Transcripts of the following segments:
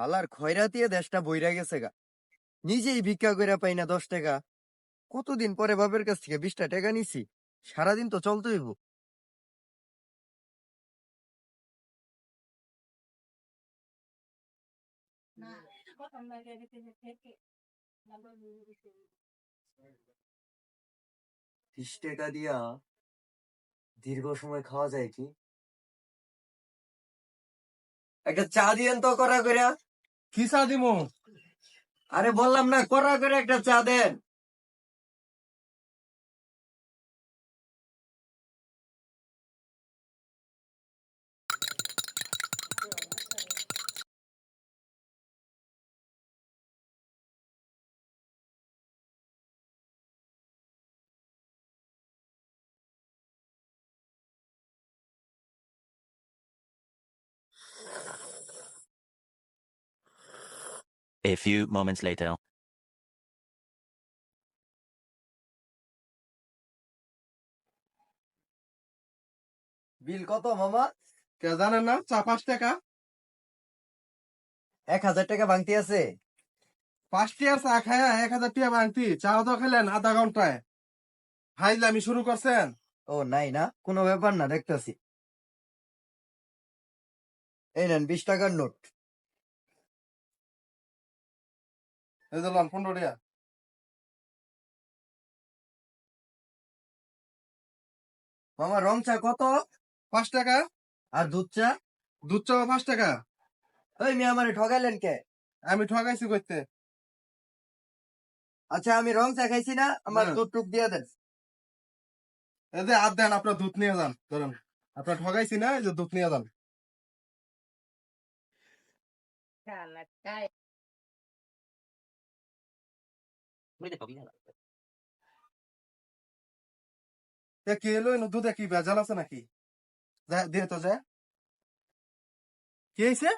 হালার খয়রাতিয়ে দেশটা বইরা গেছে গা। নিজেই ভিক্ষা কইরা পাই না দশ টাকা। কতদিন পরে বাপের কাছ থেকে বিশটা টাকা নিছি? সারাদিন তো চলতে হইব। বিশ টাকা দিয়া দীর্ঘ সময় খাওয়া যায় কি? একটা চা দিয়েন তো করা করে কি চা দিব আরে বললাম না করা করে একটা চা দেন। A few moments later. বিল কত মামা? কে জানেন না? চা পাঁচ টাকা। এক হাজার টাকা ভাঙতি আছে। পাঁচ টিয়ার চা খায় এক হাজার টিয়া ভাঙতি। চাও তো খেলেন আধা ঘন্টায়। ফাইজলামি শুরু করছেন। ও নাই না কোনো ব্যাপার না দেখতেছি। এই নেন বিশ টাকার নোট। এই দিলাম পনেরো টিয়া মামা রং চা কত? পাঁচ টাকা। আর দুধ চা? দুধ চাও পাঁচ টাকা। ওই মেয়ে আমারে ঠগাইলেন কে? আমি ঠকাইছি করতে আচ্ছা আমি রং চা খাইছি না আমার হ্যাঁ। দুধ টুক দিয়ে দেন। এই যে আর দেন আপনার দুধ নিয়ে যান ধরেন। আপনার ঠকাইছি না এই যে দুধ নিয়ে যান। কি এলো এনো দুধে কি ভেজাল আছে নাকি? দিয়ে তো যায় কি হয়েছে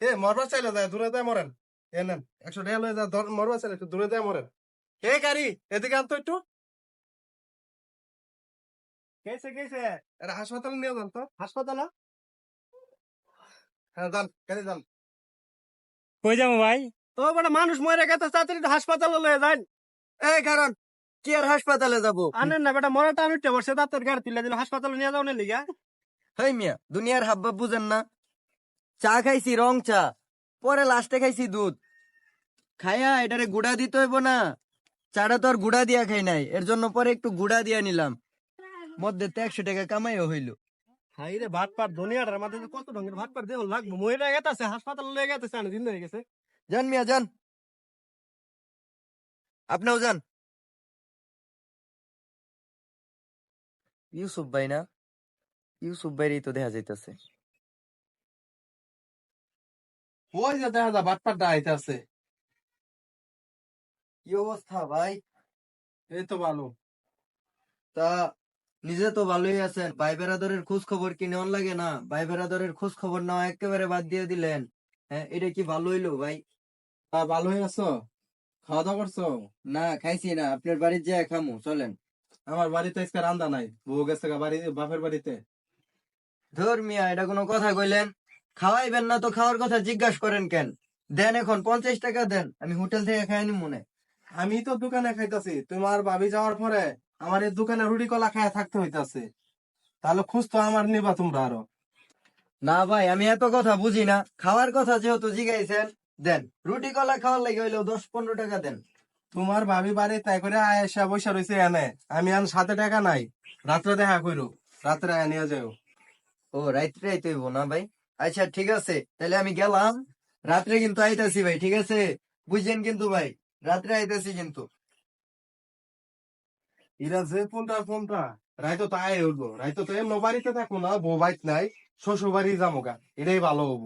এ মরবার চাইলে যায় দূরে যায় মরেন। এ নেন একশো টাকা লয়ে যা ধর- মরবার চাইলে একটু দূরে যায় মরেন। কে গাড়ি? এদিকে আনতো একটু। কেছে কেছে এটা হাসপাতালে নিয়ে যান তো। হাসপাতালে? হ্যাঁ যান গাড়ি যান। কই যাব ভাই? ও বড় মানুষ মরে গেছে তাড়াতাড়ি তো হাসপাতালে লয়ে যান। এই কারণ কি আর হাসপাতালে যাব? আনেন না বেটা মরাটা আমি উঠতে বসে তাড়াতাড়ি গাড়ি তুলে দিল হাসপাতালে নিয়ে যাও না লিগা। হেই মিয়া দুনিয়ার হাব্বা বুঝেন না। চা খাইছি রং চা পরে লাস্টে খাইছি দুধ। খাইয়া এটারে গুড়া দিতে হইব না। চাটা তো আর গুড়া দিয়া খাই নাই এর জন্য পরে একটু গুড়া দিয়া নিলাম। মধ্যে তো একশো টাকা কামাইও হইল। হাই রে ভাত পাট দুনিয়াটার যে কত ঢঙ্গের ভাত পাট দেহ লাগবো। মরে গেছে হাসপাতালে লয়ে গেছে দিন হয়ে গেছে। যান মিয়া যান। আপনিও যান। ইউসুফ ভাই না? ইউসুফ ভাইরই তো দেখা যাইতেছে। ওই যে দেখা যা বাটপাটটা আইতে আছে কি অবস্থা ভাই? এই তো ভালো। তা নিজে তো ভালোই আছেন। ভাই বেরাদরের খোঁজ খবর কি নেওয়ার লাগে না? ভাই বেরাদরের খোঁজ খবর নেওয়া একেবারে বাদ দিয়ে দিলেন। হ্যাঁ এটা কি ভালো হইল ভাই? তা ভালো হয়ে আছো? খাওয়া দাওয়া করছ? না খাইছি না। আপনার বাড়ির যায় খামু চলেন। আমার বাড়িতে আজকে রান্দা নাই। বউ গেছে বাড়ি বাপের বাড়িতে। ধর মিয়া এটা কোনো কথা কইলেন? খাওয়াইবেন না তো খাওয়ার কথা জিজ্ঞাসা করেন কেন? দেন এখন পঞ্চাশ টাকা দেন। আমি হোটেল থেকে খাই নি মনে। আমি তো দোকানে খাইতাছি। তোমার ভাবি যাওয়ার পরে আমার এই দোকানে রুটি কলা খায় থাকতে হইতাছে। তাহলে খুঁজ তো আমার নিবা তোমরা আরও। না ভাই আমি এত কথা বুঝি না। খাওয়ার কথা যেহেতু জিগাইছেন দেন রুটি কলা খাওয়ার লাগে হইলেও দশ পনেরো টাকা দেন। তোমার ভাবি বাড়ি তাই করে আয়েসা বৈশা রয়েছে এনে। আমি আন সাথে টাকা নাই। রাত্রে দেখা করো রাত্রে আয় নিয়ে যাও ও রাত্রে আইতে হইব না ভাই। আচ্ছা ঠিক আছে। তাহলে আমি গেলাম। রাত্রে কিন্তু আইতাছি ভাই ঠিক আছে? বুঝছেন কিন্তু ভাই? রাত্রে আইতাছি কিন্তু। এরা যে ফোনটা ফোনটা। রাইতো তো আয় রাইতো তো এমন বাড়িতে থাকব না বউ বাইত নাই শ্বশুর বাড়ি যাব গা এটাই ভালো হব